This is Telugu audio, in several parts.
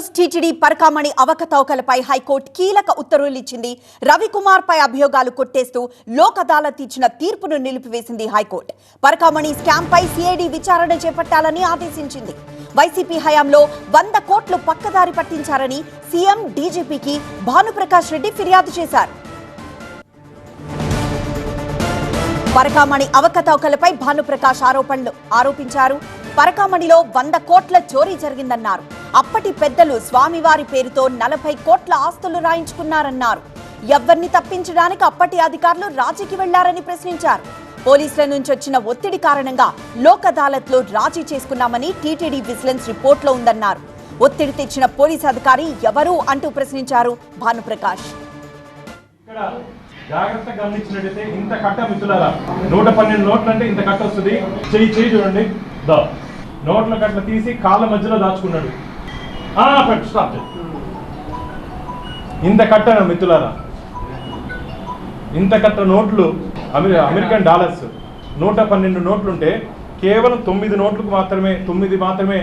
న్యూస్ టీటీడీ పరకామణి అవకతవకలపై హైకోర్టు కీలక ఉత్తర్వులు ఇచ్చింది. రవికుమార్ పై అభియోగాలు కొట్టేస్తూ లోక్ అదాలత్ ఇచ్చిన తీర్పును నిలిపివేసింది హైకోర్టు. పరకామణి స్కామ్ పై సిఐడి విచారణ చేపట్టాలని ఆదేశించింది. వైసీపీ హయాంలో వంద కోట్లు పక్కదారి పట్టించారని సీఎం డీజీపీకి భానుప్రకాష్ రెడ్డి ఫిర్యాదు చేశారు. పరకామణి అవకతవకలపై భానుప్రకాష్ ఆరోపణలు ఆరోపించారు. పరకామణిలో వంద కోట్ల చోరీ జరిగిందన్నారు. అప్పటి పెద్దలు స్వామివారి పేరుతో నలభై కోట్ల ఆస్తులు రాయించుకున్నారన్నారు. ఎవరిని తప్పించడానికి అప్పటి అధికారులు రాజీకి వెళ్ళారని ప్రశ్నించారు. పోలీసుల నుంచి వచ్చిన ఒత్తిడి కారణంగా లోక్ అదాలత్లో రాజీ చేసుకున్నామని టీటీడీ విజిలెన్స్ రిపోర్ట్లో ఉందన్నారు. ఒత్తిడి తెచ్చిన పోలీస్ అధికారి ఎవరు అంటూ ప్రశ్నించారు భానుప్రకాష్. జాగ్రత్త జాగ్రత్తగా గమనించినట్టయితే ఇంత కట్ట మిత్రులారా నూట పన్నెండు నోట్లు అంటే ఇంత కట్ట వస్తుంది. చెయ్యి చెయ్యి చూడండి. దా. నోట్ల కట్ల తీసి కాళ్ళ మధ్యలో దాచుకున్నాడు. స్టాప్ ఇంత కట్టను మిత్రులారా. ఇంత కట్ట నోట్లు అమెరి అమెరికన్ డాలర్స్. నూట పన్నెండు నోట్లుంటే కేవలం తొమ్మిది నోట్లకు మాత్రమే తొమ్మిది మాత్రమే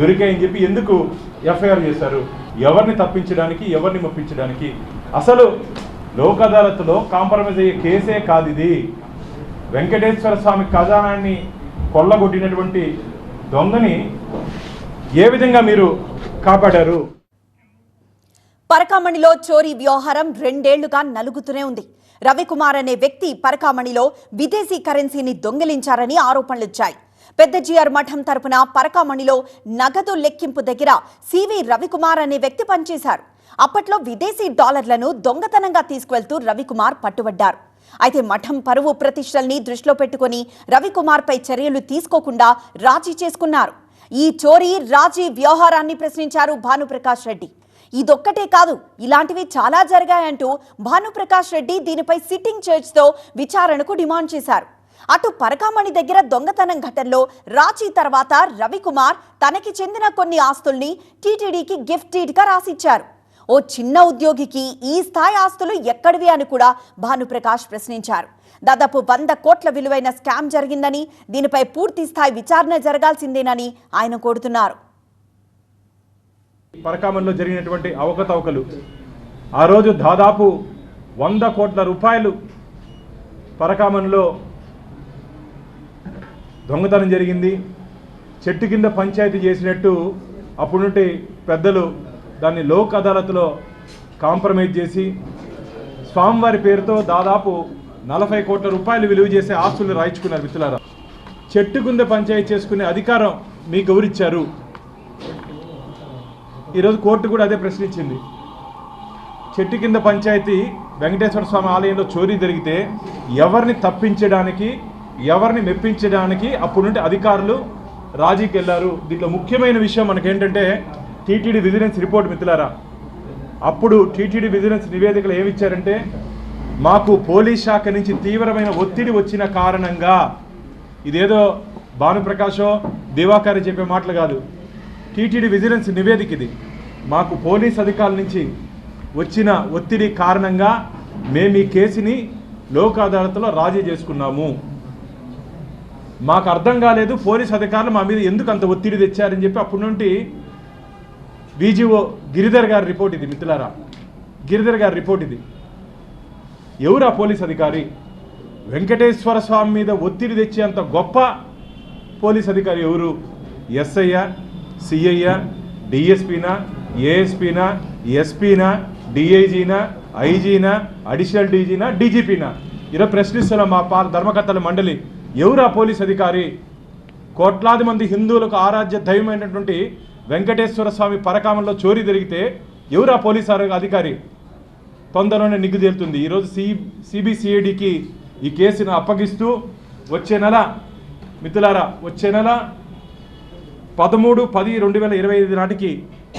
దొరికాయని చెప్పి ఎందుకు ఎఫ్ఐఆర్ చేశారు? ఎవరిని తప్పించడానికి ఎవరిని మప్పించడానికి? అసలు లోక్ అదాలత్లో కాంప్రమైజ్ అయ్యే కేసే కాదు ఇది. వెంకటేశ్వర స్వామి ఖజానాన్ని కొల్లగొట్టినటువంటి దొంగని ఏ విధంగా మీరు కాపాడారు. పరకామణిలో చోరీ వ్యవహారం రెండేళ్ళుగా నలుగుతూనే ఉంది. రవికుమార్ అనే వ్యక్తి పరకామణిలో విదేశీ కరెన్సీని దొంగిలించారని ఆరోపణలొచ్చాయి. పెద్ద జిఆర్ మఠం తరపున పరకామణిలో నగదు లెక్కింపు దగ్గర సివి రవికుమార్ అనే వ్యక్తి పనిచేశారు. అప్పట్లో విదేశీ డాలర్లను దొంగతనంగా తీసుకువెళ్తూ రవికుమార్ పట్టుబడ్డారు. అయితే మఠం పరువు ప్రతిష్టల్ని దృష్టిలో పెట్టుకుని రవికుమార్పై చర్యలు తీసుకోకుండా రాజీ చేసుకున్నారు. ఈ చోరీ రాజీ వ్యవహారాన్ని ప్రశ్నించారు భానుప్రకాష్ రెడ్డి. ఇదొక్కటే కాదు ఇలాంటివి చాలా జరిగాయంటూ భానుప్రకాష్ రెడ్డి దీనిపై సిట్టింగ్ చర్చ్తో విచారణకు డిమాండ్ చేశారు. అటు పరకామణి దగ్గర దొంగతనం ఘటనలో రాచీ తర్వాత రవికుమార్ తనకి చెందిన కొన్ని ఆస్తుల్ని టీటీడీకి గిఫ్ట్ డీడ్గా రాసిచ్చారు. ఓ చిన్న ఉద్యోగికి ఈ స్థాయి ఆస్తులు ఎక్కడివి అని కూడా భానుప్రకాష్ ప్రశ్నించారు. దాదాపు వంద కోట్ల విలువైన స్కామ్ జరిగిందని దీనిపై పూర్తి స్థాయి విచారణ జరగాల్సిందేనని ఆయన కోరుతున్నారు. పరకామంలో జరిగినటువంటి అవకతవకలు ఆ రోజు దాదాపు వంద కోట్ల రూపాయలు పరకామంలో దొంగతనం జరిగింది. చెట్టు కింద పంచాయతీ చేసినట్టు అప్పుడు నుండి పెద్దలు దాన్ని లోక్ అదాలత్లో కాంప్రమైజ్ చేసి స్వామివారి పేరుతో దాదాపు నలభై కోట్ల రూపాయలు విలువ చేసే ఆస్తులు రాయించుకున్నారు మిత్రులారా. చెట్టు కింద పంచాయతీ చేసుకునే అధికారం మీకు ఎవరిచ్చారు ఈరోజు కోర్టు కూడా అదే ప్రశ్నించింది. చెట్టు కింద పంచాయతీ వెంకటేశ్వర స్వామి ఆలయంలో చోరీ జరిగితే ఎవరిని తప్పించడానికి ఎవరిని మెప్పించడానికి అప్పుడు నుండి అధికారులు రాజీకి వెళ్ళారు. దీంట్లో ముఖ్యమైన విషయం మనకేంటంటే టీటీడీ విజిలెన్స్ రిపోర్ట్ మిత్రులారా అప్పుడు టీటీడీ విజిలెన్స్ నివేదికలు ఏమి ఇచ్చారంటే మాకు పోలీస్ శాఖ నుంచి తీవ్రమైన ఒత్తిడి వచ్చిన కారణంగా ఇదేదో భానుప్రకాశో దివాకర్ చెప్పే మాటలు కాదు. టీటీడీ విజిలెన్స్ నివేదిక ఇది. మాకు పోలీస్ అధికారుల నుంచి వచ్చిన ఒత్తిడి కారణంగా మేము ఈ కేసుని లోక్ అదాలత్లో రాజీ చేసుకున్నాము. మాకు అర్థం కాలేదు పోలీస్ అధికారులు మా మీద ఎందుకు అంత ఒత్తిడి తెచ్చారని చెప్పి అప్పటి నుండి బీజీఓ గిరిధర్ గారి రిపోర్ట్ ఇది మిత్రులారా. గిరిధర్ గారి రిపోర్ట్ ఇది. ఎవరు ఆ పోలీస్ అధికారి? వెంకటేశ్వర స్వామి మీద ఒత్తిడి తెచ్చేంత గొప్ప పోలీస్ అధికారి ఎవరు? ఎస్ఐయా సిఐయా డిఎస్పీనా ఏఎస్పీనా ఎస్పీనా డిఐజీనా ఐజీనా అడిషనల్ డీజీనా డీజీపీనా? ఇలా ప్రశ్నిస్తున్న మా పాల ధర్మకర్తల మండలి ఎవరు ఆ పోలీస్ అధికారి? కోట్లాది మంది హిందువులకు ఆరాధ్య దైవమైనటువంటి వెంకటేశ్వర స్వామి పరకామంలో చోరీ జరిగితే ఎవరు ఆ పోలీస్ అధికారి? తొందరలోనే నిగ్గు తేలుతుంది. ఈరోజు సి సిబిసిఐడికి ఈ కేసును అప్పగిస్తూ వచ్చే నెల మిత్రులారా వచ్చే నెల పదమూడు పది రెండు వేల ఇరవై ఐదు నాటికి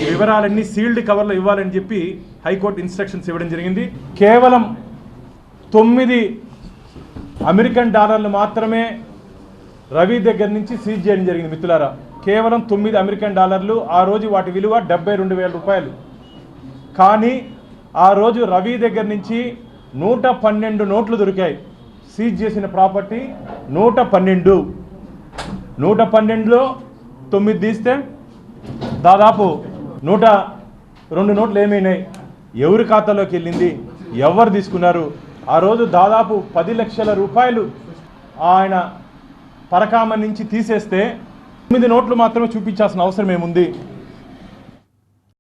ఈ వివరాలన్నీ సీల్డ్ కవర్లో ఇవ్వాలని చెప్పి హైకోర్టు ఇన్స్ట్రక్షన్స్ ఇవ్వడం జరిగింది. కేవలం తొమ్మిది అమెరికన్ డాలర్లు మాత్రమే రవి దగ్గర నుంచి సీజ్ చేయడం జరిగింది మిత్రులారా. కేవలం తొమ్మిది అమెరికన్ డాలర్లు ఆ రోజు వాటి విలువ డెబ్బై రెండు వేల రూపాయలు. కానీ ఆ రోజు రవి దగ్గర నుంచి నూట పన్నెండు నోట్లు దొరికాయి. సీజ్ చేసిన ప్రాపర్టీ నూట పన్నెండు. నూట పన్నెండులో తొమ్మిది తీస్తే దాదాపు నూట రెండు నోట్లు ఏమైనాయి? ఎవరి ఖాతాలోకి వెళ్ళింది? ఎవరు తీసుకున్నారు? ఆ రోజు దాదాపు పది లక్షల రూపాయలు ఆయన పరకామ నుంచి తీసేస్తే తొమ్మిది నోట్లు మాత్రమే చూపించాల్సిన అవసరం ఏముంది?